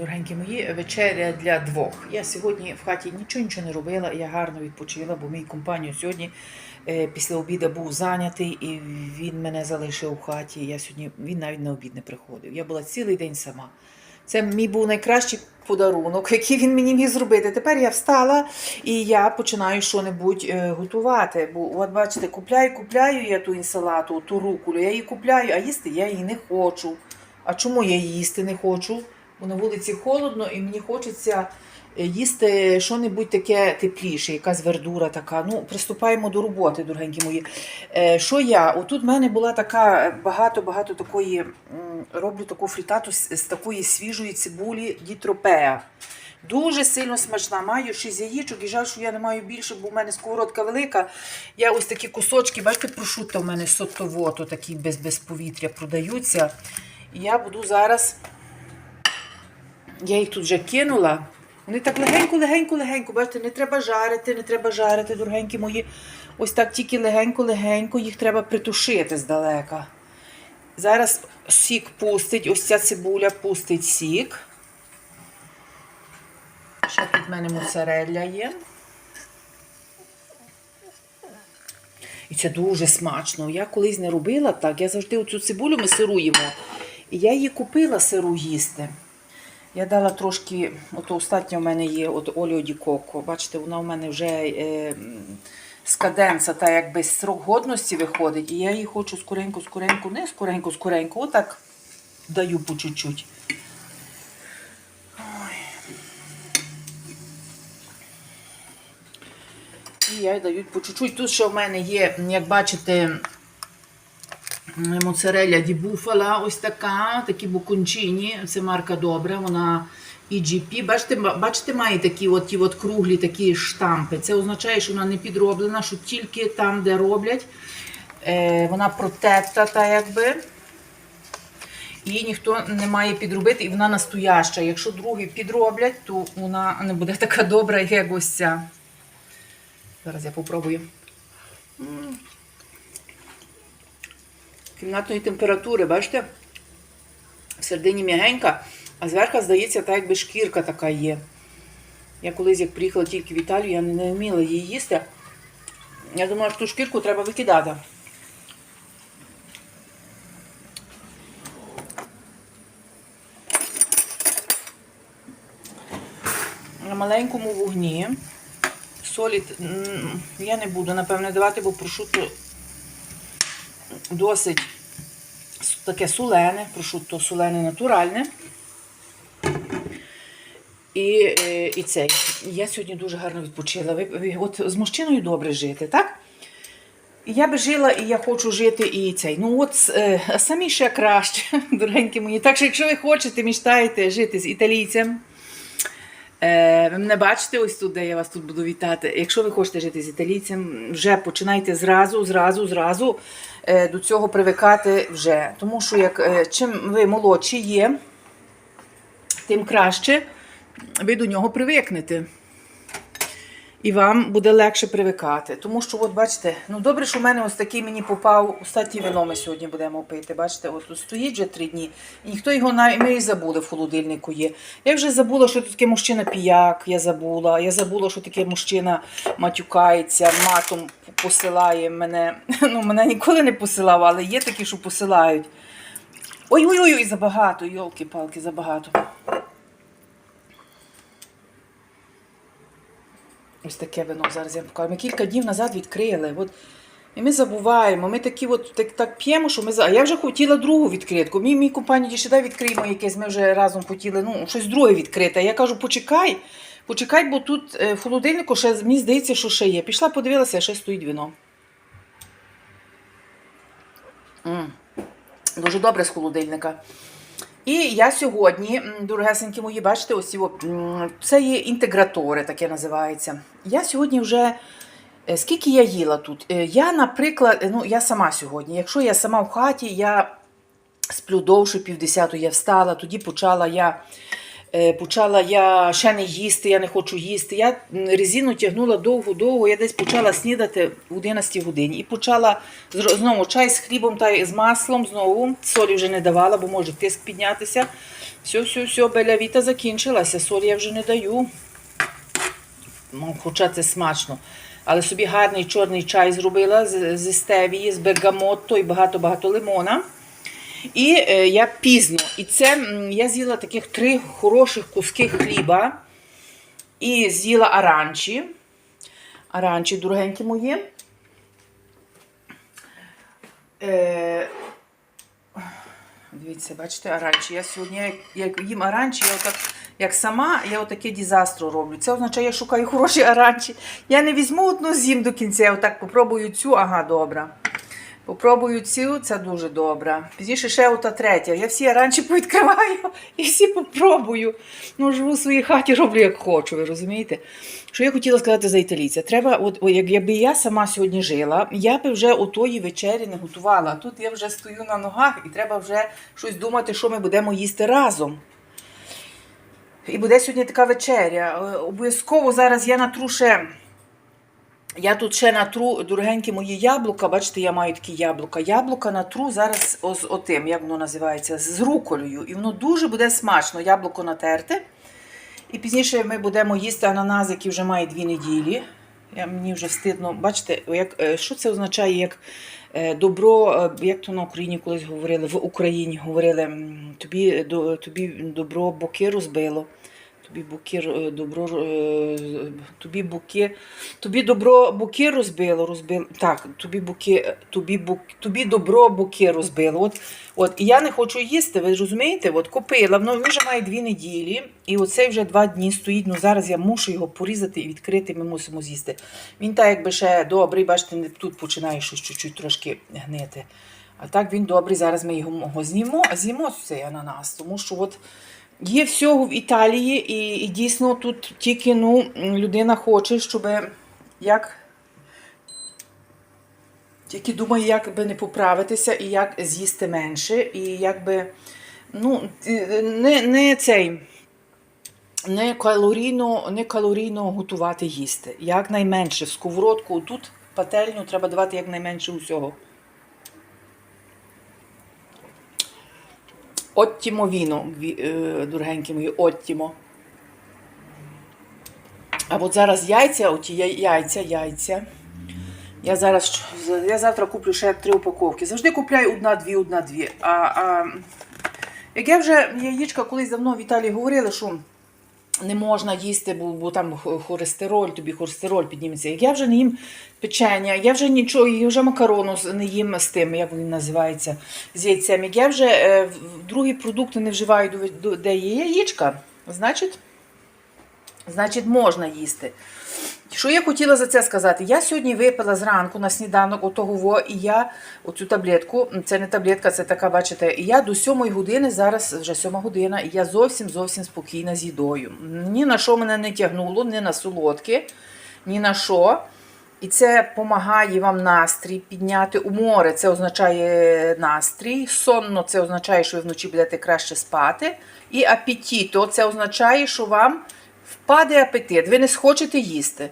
Дорогенькі мої, вечеря для двох. Я сьогодні в хаті нічого нічого не робила, я гарно відпочила, бо мій компанію сьогодні е, після обіду був зайнятий і він мене залишив в хаті. Я сьогодні, він навіть на обід не приходив. Я була цілий день сама. Це мій був найкращий подарунок, який він мені міг зробити. Тепер я встала і я починаю що-небудь е, готувати. Бо, от бачите, купляю, купляю я ту інсалату, ту рукулю, я її купляю, а їсти я її не хочу. А чому я її їсти не хочу? Бо на вулиці холодно і мені хочеться е, їсти що-небудь таке тепліше, якась вердура така. Ну, приступаємо до роботи, дорогенькі мої. Е, Що я? Отут в мене була така багато-багато такої, роблю таку фрітату з, такої свіжої цибулі дітропея. Дуже сильно смачна. Маю 6 яєчок і жаль, що я не маю більше, бо в мене сковородка велика. Я ось такі кусочки, бачите, прошутто в мене сотовото, такі без, без повітря продаються. І я буду зараз. Я їх тут вже кинула. Вони так легенько, легенько, легенько. Бачите, не треба жарити, не треба жарити, дорогенькі мої. Ось так тільки легенько, легенько, їх треба притушити здалека. Зараз сік пустить, ось ця цибуля пустить сік. Ще тут в мене моцарелля є. І це дуже смачно. Я колись не робила так. Я завжди оцю цибулю ми сируємо. І я її купила сиру їсти. Я дала трошки, ото остатньо в мене є от оліо ді коко. Бачите, вона в мене вже е, м, скаденца, та якби срок годності виходить. І я її хочу скоренько, скоренько, не скоренько, скоренько, отак даю по чуть-чуть. І я даю по чуть-чуть. Тут ще в мене є, як бачите, моцарелля ді буфала, ось така, такі букончині. Це марка добра, вона EGP. Бачите, бачите, має такі от, ті от круглі такі штампи. Це означає, що вона не підроблена, що тільки там, де роблять, е, вона протекта, та якби. Її ніхто не має підробити, і вона настояща. Якщо другі підроблять, то вона не буде така добра, як ось ця. Зараз я попробую. Кімнатної температури, бачите? Всередині м'ягенька, а зверху, здається, так якби шкірка така є. Я колись, як приїхала тільки в Італію, я не вміла її їсти. Я думала, що ту шкірку треба викидати. На маленькому вогні. Солі я не буду, напевне, давати, бо прошутто досить таке солене, прошутто солене натуральне. І, е, і цей. Я сьогодні дуже гарно відпочила. От з мужчиною добре жити, так? Я би жила, і я хочу жити і цей. Ну от е, самі ще краще, дорогенькі мої. Так що, якщо ви хочете, мечтаєте жити з італійцем, ви мене бачите ось тут, де я вас тут буду вітати. Якщо ви хочете жити з італійцем, вже починайте зразу, зразу, зразу е, до цього привикати вже. Тому що як, е, чим ви молодші є, тим краще ви до нього привикнете. І вам буде легше привикати. Тому що, от бачите, ну добре, що в мене ось такий мені попав. Остатнє вино ми сьогодні будемо пити. Бачите, от тут стоїть вже три дні. І ніхто його навіть ми і забули в холодильнику є. Я вже забула, що таке мужчина піяк, я забула. Я забула, що таке мужчина матюкається, матом посилає мене. Ну, мене ніколи не посилав, але є такі, що посилають. Ой-ой-ой, забагато, йолки-палки, забагато. Ось таке вино зараз я покажу. Ми кілька днів назад відкрили. От, і ми забуваємо. Ми такі от, так, так п'ємо, що ми. А я вже хотіла другу відкритку. Мій, мій компаній ще відкриємо якесь. Ми вже разом хотіли ну, щось друге відкрите. Я кажу, почекай, почекай, бо тут е, в холодильнику ще мені здається, що ще є. Пішла, подивилася, ще стоїть вино. М. Дуже добре з холодильника. І я сьогодні, дорогесенькі мої, бачите, ось його, це є інтегратори, таке називається. Я сьогодні вже. е, Скільки я їла тут? Е, Я, наприклад, е, ну я сама сьогодні. Якщо я сама в хаті, я сплю довше, півдесяту я встала, тоді почала я Почала я ще не їсти, я не хочу їсти. Я резину тягнула довго-довго, я десь почала снідати в 11 годині. І почала знову чай з хлібом та з маслом, знову. Солі вже не давала, бо може тиск піднятися. Все, все, все, белявіта закінчилася, солі я вже не даю. Ну, хоча це смачно. Але собі гарний чорний чай зробила з, з стевії, з бергамотто і багато-багато лимона. І е, я пізно. І це я з'їла таких три хороших куски хліба. І з'їла аранчі. Аранчі, дорогенькі мої. Е, Дивіться, бачите, аранчі. Я сьогодні, як, їм аранчі, я отак, як сама, я отаке дізастро роблю. Це означає, я шукаю хороші аранчі. Я не візьму одну з'їм до кінця, я отак попробую цю, ага, добра. Попробую цю, це дуже добре. Пізніше ще ота третя. Я всі аранчі повідкриваю і всі попробую. Ну, живу в своїй хаті, роблю як хочу, ви розумієте? Що я хотіла сказати за італійця? Треба, от, о, якби я сама сьогодні жила, я би вже отої вечері не готувала. Тут я вже стою на ногах і треба вже щось думати, що ми будемо їсти разом. І буде сьогодні така вечеря. Е, Обов'язково зараз я натру ще. Я тут ще натру дорогенькі мої яблука. Бачите, я маю такі яблука. Яблука натру зараз з отим, як воно називається, з руколею. І воно дуже буде смачно. Яблуко натерте. І пізніше ми будемо їсти ананас, який вже має дві неділі. Я, мені вже встидно. Бачите, як, е, що це означає, як е, добро, е, як то на Україні колись говорили, в Україні говорили, тобі, тобі добро боки розбило. Тобі буки е, добро е, тобі буки, тобі добро буки розбило, розбило. Так, тобі буки, тобі бук, тобі добро буки розбило. От, от і я не хочу їсти. Ви розумієте? От купила, воно він вже має дві неділі, і оцей вже два дні стоїть. Ну зараз я мушу його порізати і відкрити. Ми мусимо з'їсти. Він так, якби ще добрий, бачите, тут починає щось чуть-чуть трошки гнити. А так він добрий. Зараз ми його знімо, з'їмо цей ананас, тому що от. Є всього в Італії, і, і дійсно тут тільки ну, людина хоче, щоб як. Тільки думає, як би не поправитися і як з'їсти менше, і як. Ну, не, не цей. Не калорійно, не калорійно готувати їсти. Якнайменше в сковородку тут пательню треба давати якнайменше усього. Оттімо віно, ві- е, дорогенькі мої, оттімо. А от зараз яйця, оті яйця, яйця. Я зараз я завтра куплю ще три упаковки. Завжди купляю одна-дві, одна-дві. А, а як я вже яєчка колись давно в Італії говорила, що не можна їсти, бо, бо там хо- холестероль, тобі холестероль підніметься. Я вже не їм печення, я вже нічого, я вже макарону не їм з тим, як він називається, з яйцем. Як я вже е, другі продукти не вживаю, де є яєчка, значить, значить можна їсти. Що я хотіла за це сказати? Я сьогодні випила зранку на сніданок отогово і я оцю таблетку, це не таблетка, це така, бачите, я до сьомої години, зараз вже сьома година, і я зовсім зовсім спокійна з їдою. Ні на що мене не тягнуло, ні на солодке, ні на що. І це допомагає вам настрій підняти у море. Це означає настрій. Сонно це означає, що ви вночі будете краще спати. І апетіто це означає, що вам впаде апетит, ви не схочете їсти.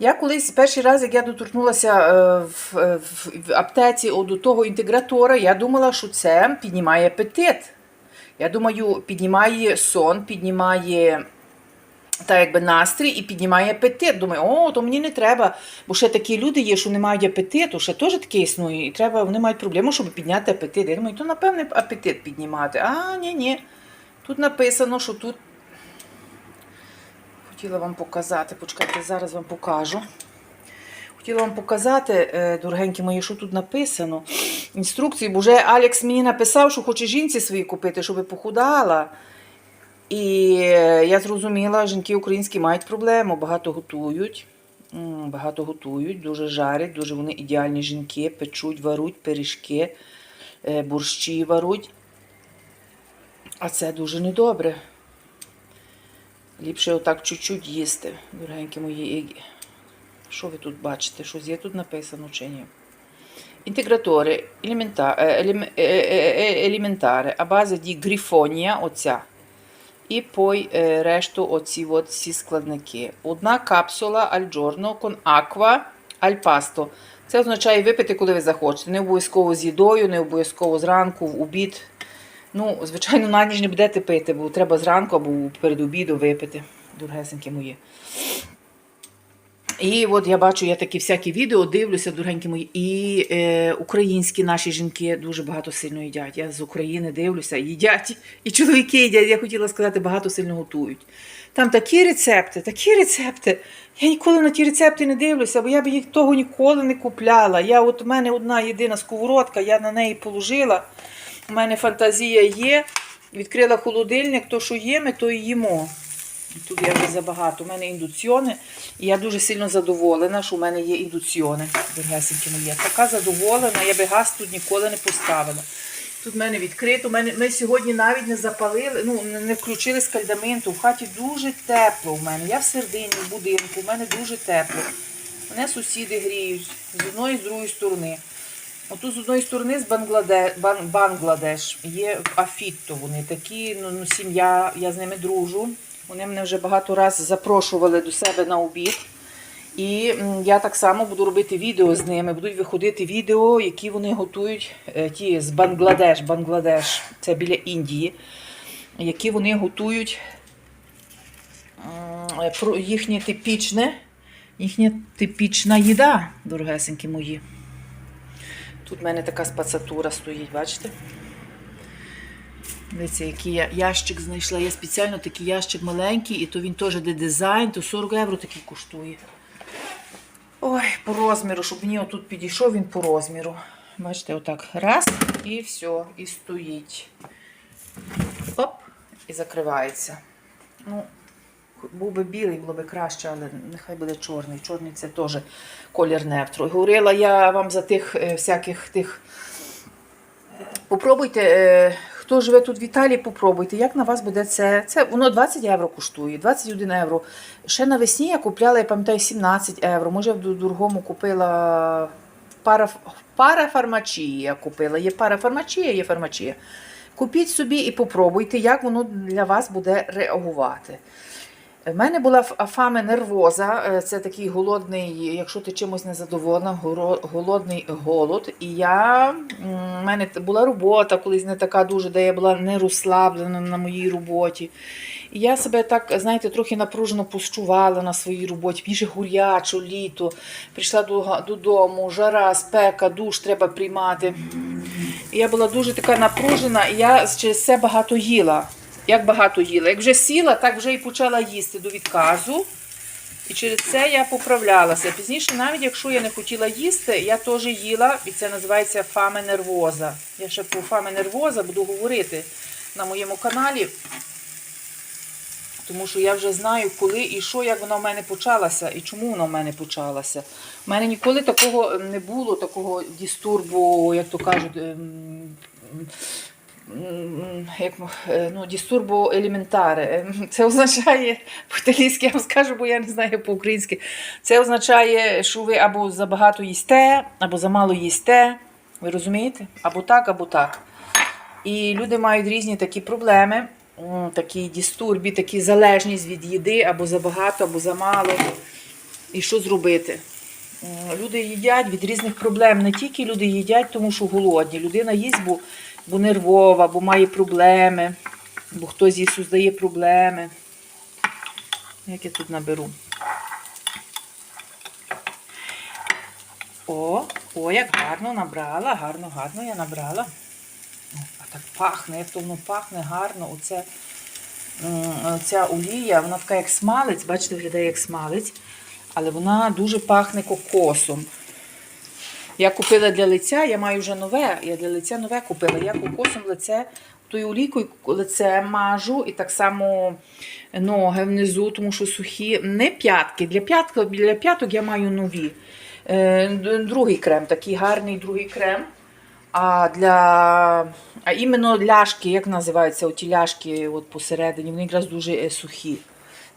Я колись перший раз, як я доторкнулася е, в, е, в, в аптеці до того інтегратора, я думала, що це піднімає апетит. Я думаю, піднімає сон, піднімає та якби настрій і піднімає апетит. Думаю, о, то мені не треба. Бо ще такі люди є, що не мають апетиту, ще теж таке існує. І треба, вони мають проблему, щоб підняти апетит. Я думаю, то напевне апетит піднімати. А, ні, ні. Тут написано, що тут хотіла вам показати. Почекайте, зараз вам покажу. Хотіла вам показати, е, дорогенькі мої, що тут написано. Інструкції, бо вже Алекс мені написав, що хоче жінці свої купити, щоб похудала. І е, я зрозуміла, жінки українські мають проблему, багато готують. Багато готують, дуже жарять, дуже вони ідеальні жінки, печуть, варуть пиріжки, е, борщі варуть. А це дуже недобре. Ліпше отак чуть-чуть їсти, дорогенькі мої. Що ви тут бачите? Щось є тут написано чи ні? Інтегратори е, е, е, е, елементаре, а база ді грифонія, оця. І пой е, решту оці от всі складники. Одна капсула con acqua al pasto. Це означає випити, коли ви захочете. Не обов'язково з їдою, не обов'язково зранку, в обід. Ну, звичайно, на ніч не будете пити, бо треба зранку або перед обідом випити. Дорогесенькі мої. І от я бачу, я такі всякі відео дивлюся, дорогенькі мої. І е, українські наші жінки дуже багато сильно їдять. Я з України дивлюся, їдять. І чоловіки їдять, я хотіла сказати, багато сильно готують. Там такі рецепти, такі рецепти. Я ніколи на ті рецепти не дивлюся, бо я б їх того ніколи не купляла. Я от у мене одна єдина сковородка, я на неї положила. У мене фантазія є. Відкрила холодильник, то що є, ми то і їмо. Тут я вже забагато. У мене індуціони. І я дуже сильно задоволена, що у мене є індуціони. Мої. Така задоволена, я би газ тут ніколи не поставила. Тут в мене відкрито. Ми сьогодні навіть не запалили, ну не- не включили скальдаменту. В хаті дуже тепло у мене. Я в середині, в будинку, у мене дуже тепло. Мене сусіди гріють з одної і з другої сторони. Отут з одної сторони з Бан, Бангладеш є Афітто. Вони такі, ну, ну сім'я, я з ними дружу. Вони мене вже багато разів запрошували до себе на обід. І я так само буду робити відео з ними. Будуть виходити відео, які вони готують е, ті з Бангладеш. Бангладеш, це біля Індії, які вони готують е, їхнє типічне, їхня типічна їда, дорогесенькі мої. Тут в мене така спацатура стоїть, бачите? Дивіться, який я ящик знайшла. Я спеціально такий ящик маленький, і то він теж де дизайн, то 40 євро такий коштує. Ой, по розміру, щоб мені отут підійшов він по розміру. Бачите, отак. Раз, і все, і стоїть. Оп, і закривається. Ну, був би білий, було б краще, але нехай буде чорний. Чорний це теж колір нефтру. Говорила я вам за тих е, всяких тих. Попробуйте, е, хто живе тут в Італії, попробуйте, як на вас буде це. Це воно 20 євро коштує, 21 євро. Ще навесні я купляла, я пам'ятаю, 17 євро. Може, я в дорогому купила пара, в я купила. Є парафармачія, є фармачія. Купіть собі і попробуйте, як воно для вас буде реагувати. В мене була афаме нервоза, е, це такий голодний, якщо ти чимось не задоволена, горо- голодний голод. І я, в мене була робота колись не така дуже, де я була не розслаблена на моїй роботі. І я себе так, знаєте, трохи напружено почувала на своїй роботі. Мені гурячо, літо. Прийшла до- додому, жара, спека, душ треба приймати. І я була дуже така напружена, і я через це багато їла. Як багато їла. Як вже сіла, так вже і почала їсти до відказу. І через це я поправлялася. Пізніше, навіть якщо я не хотіла їсти, я теж їла, і це називається фаме нервоза. Я ще про фаме нервоза буду говорити на моєму каналі, тому що я вже знаю, коли і що, як вона в мене почалася, і чому вона в мене почалася. У мене ніколи такого не було, такого дістурбу, як то кажуть, ем, як, е, ну, дістурбо елементаре. Ем, Це означає, по-італійськи я вам скажу, бо я не знаю по-українськи. Це означає, що ви або забагато їсте, або замало їсте. Ви розумієте? Або так, або так. І люди мають різні такі проблеми, такі дістурбі, такі залежність від їди, або забагато, або замало. І що зробити? Люди їдять від різних проблем. Не тільки люди їдять, тому що голодні. Людина їсть, бо, бо нервова, бо має проблеми, бо хтось їй создає проблеми. Як я тут наберу? О, о, як гарно набрала, гарно, гарно я набрала. О, А так пахне, як то воно пахне гарно. Оце, ця олія, вона така як смалець, бачите, виглядає як смалець, але вона дуже пахне кокосом. Я купила для лиця, я маю вже нове, я для лиця нове купила. Я кокосом лице, тою олійкою лице мажу і так само ноги внизу, тому що сухі. Не п'ятки. Для п'яток, для п'яток я маю нові. Е, Другий крем, такий гарний другий крем. А для а іменно ляшки, як називаються оті ляшки от посередині, вони якраз дуже е, сухі.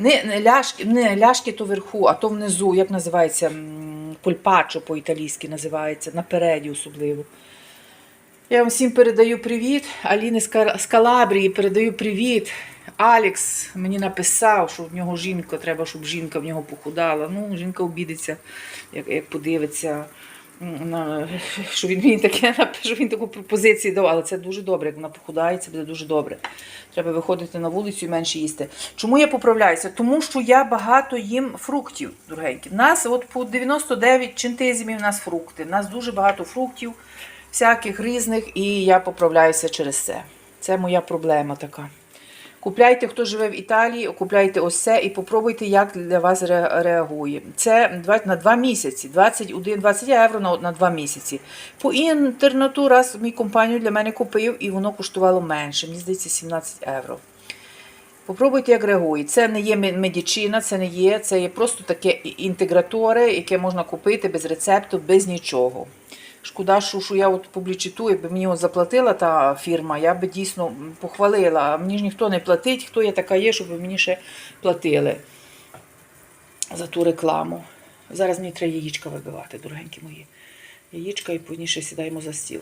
Не, не, ляшки, не ляшки то вверху, а то внизу, як називається, м, польпачо по-італійськи називається, напереді особливо. Я вам всім передаю привіт. Аліни з Калабрії передаю привіт. Алікс мені написав, що в нього жінка, треба, щоб жінка в нього похудала. Ну, жінка обідеться, як, як подивиться, що він мені таке що він таку пропозицію дав, але це дуже добре. Як вона похудає, це буде дуже добре. Треба виходити на вулицю і менше їсти. Чому я поправляюся? Тому що я багато їм фруктів, дорогенькі. У нас от по 99 чинтизмів у нас фрукти. У нас дуже багато фруктів, всяких різних, і я поправляюся через це. Це моя проблема така. Купляйте, хто живе в Італії, купляйте ось це і попробуйте, як для вас реагує. Це на 2 місяці, 21, 20 євро на, на 2 місяці. По інтернету раз мій компанію для мене купив і воно коштувало менше. Мені здається, 17 євро. Попробуйте, як реагує. Це не є медичина, це не є, це є просто таке інтегратори, яке можна купити без рецепту, без нічого. Шкода, що, що я от публічитую, якби мені от заплатила та фірма, я би дійсно похвалила. А мені ж ніхто не платить, хто я така є, щоб мені ще платили за ту рекламу. Зараз мені треба яєчка вибивати, дорогенькі мої. Яєчка і пізніше сідаємо за стіл.